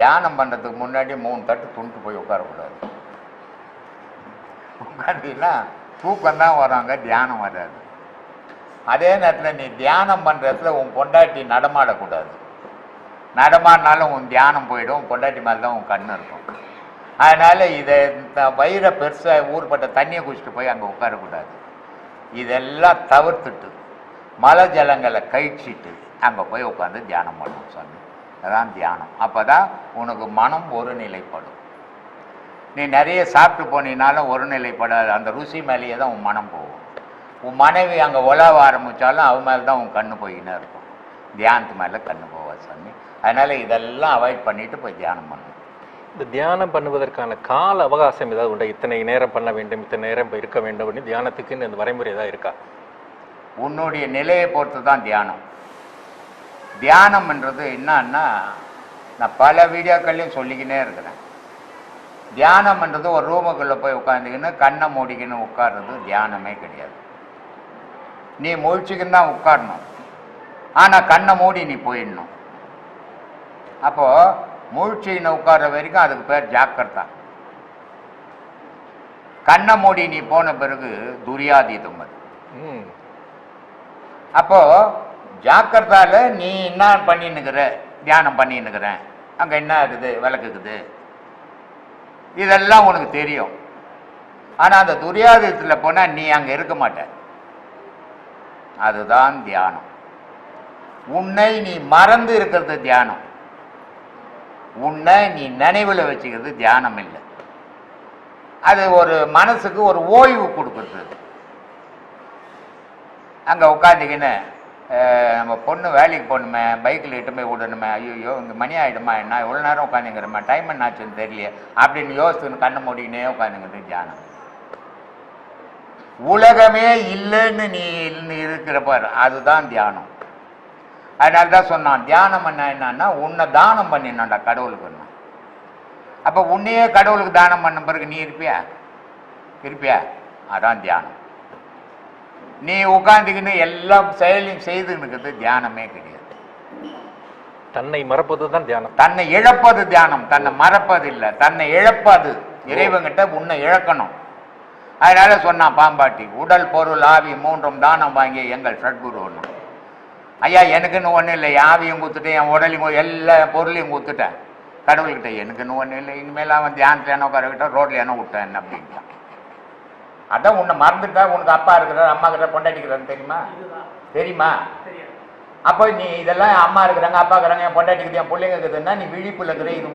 தியானம் பண்ணுறதுக்கு முன்னாடி மூணு தட்டு துண்டு போய் உட்காரக்கூடாது உட்காந்தீங்கன்னா தூக்கம் தான் வராங்க தியானம் வராது. அதே நேரத்தில் நீ தியானம் பண்ணுற இடத்துல உன் பொண்டாட்டி நடமாடக்கூடாது. நடமாடினாலும் உன் தியானம் போயிடும் உன் பொண்டாட்டி மேலே தான் உன் கண்ணு இருக்கும். அதனால் இதை இந்த வயிறை பெருசாக ஊர்பட்ட தண்ணியை குடிச்சிட்டு போய் அங்கே உட்காரக்கூடாது. இதெல்லாம் தவிர்த்துட்டு மலை ஜலங்களை கழிச்சிட்டு அங்கே போய் உட்காந்து தியானம் பண்ணணும் சாமி. அதான் தியானம். அப்போ தான் உனக்கு மனம் ஒரு நிலைப்படும் நீ நிறைய சாப்பிட்டு போனீனாலும் ஒரு நிலைப்படாது அந்த ருசி மேலேயே தான் உன் மனம் போகும். உன் மனைவி அங்கே உழவ ஆரம்பித்தாலும் அவன் மேலே தான் உன் கண்ணு போயின்னு இருக்கும். தியானத்து மேலே கண்ணு போவாது சாமி. அதனால் இதெல்லாம் அவாய்ட் பண்ணிட்டு போய் தியானம் பண்ணணும். இந்த தியானம் பண்ணுவதற்கான கால அவகாசம் ஏதாவது உண்டா? இத்தனை நேரம் பண்ண வேண்டும் இத்தனை நேரம் இருக்க வேண்டும் அப்படின்னு தியானத்துக்குன்னு இந்த வரைமுறை ஏதாவது இருக்கா? உன்னுடைய நிலையை பொறுத்து தான் தியானம். தியானம்ன்றது என்னன்னா நான் பல வீடியோக்கள்லையும் சொல்லிக்கினே இருக்கிறேன். தியானம்ன்றது ஒரு ரூமுக்குள்ளே போய் உட்காந்துக்கின்னு கண்ணை மூடிக்கின்னு உட்கார்றது தியானமே கிடையாது. நீ முழிச்சுக்கின்னு தான் உட்காரணும். ஆனால் கண்ணை மூடி நீ போயிடணும். அப்போது முழிச்சுக்கின்னு உட்கார்ற வரைக்கும் அதுக்கு பேர் ஜாக்கிரதா. கண்ணை மூடி நீ போன பிறகு துரியாதீதம் அது. ம். அப்போ ஜாக்கிரதால நீ என்ன பண்ணின்னுக்கிற? தியானம் பண்ணின்னுக்கிறேன். அங்கே என்ன இருக்குது? விளக்குக்குது. இதெல்லாம் உனக்கு தெரியும். ஆனால் அந்த துரியாதத்தில் போனால் நீ அங்கே இருக்க மாட்ட. அதுதான் தியானம். உன்னை நீ மறந்து இருக்கிறது தியானம். உன்னை நீ நினைவில் வச்சுக்கிறது தியானம் இல்லை. அது ஒரு மனசுக்கு ஒரு ஓய்வு கொடுக்குறது. அங்கே உட்காந்துக்கின்னு நம்ம பொண்ணு வேலைக்கு போகணுமே பைக்கில் இட்டு போய் விடணுமே ஐயோ இங்கே மணி ஆகிடுமா என்ன எவ்வளோ நேரம் உட்காந்துங்கிறமா டைம் என்ன ஆச்சுன்னு தெரியலையே அப்படின்னு யோசிச்சுன்னு கண்ணை மூடிக்கினே உட்காந்துங்கிறது தியானம் உலகமே இல்லைன்னு நீ நீ இருக்கிற பாரு அதுதான் தியானம். அதனால தான் சொன்னான் தியானம் என்ன என்னன்னா உன்னை தானம் பண்ணினான்டா கடவுளுக்கு அப்போ உன்னையே கடவுளுக்கு தானம் பண்ண பிறகு நீ இருப்பியா? இருப்பியா? அதான் தியானம். நீ உட்காந்துக்கின்னு எல்லாம் செயலையும் செய்துன்னு தியானமே கிடையாது. தன்னை மறப்பது தான் தியானம். தன்னை இழப்பது தியானம். தன்னை மறப்பது இல்லை தன்னை இழப்பது. இறைவங்கிட்ட உன்னை இழக்கணும். அதனால சொன்னான் பாம்பாட்டி உடல் பொருள் ஆவி மூன்றும் தானம் வாங்கிய எங்கள் சட்குரு ஒன்று ஐயா எனக்குன்னு ஒன்றும் இல்லை. ஆவியும் கொடுத்துட்டேன் என் உடலையும் எல்லா பொருளையும் கொடுத்துட்டேன் கடவுள்கிட்ட எனக்குன்னு ஒன்றும் இல்லை. இனிமேல் அவன் தியானத்தில் என்ன உட்கார ரோட்ல என்ன விட்டேன்? என்ன அப்படின்ட்டான். அதான் உன்னை மறந்துட்டா உனக்கு அப்பா இருக்கிறார் அம்மா இருக்கிறார் பொண்டாட்டிக்கிறான்னு தெரியுமா? தெரியுமா? அப்போ நீ இதெல்லாம் அம்மா இருக்கிறாங்க அப்பா இருக்கிறாங்க என் பொண்டாட்டிக்குது என் பிள்ளைங்க இருக்குதுன்னா நீ விழிப்புல இருக்கிற இது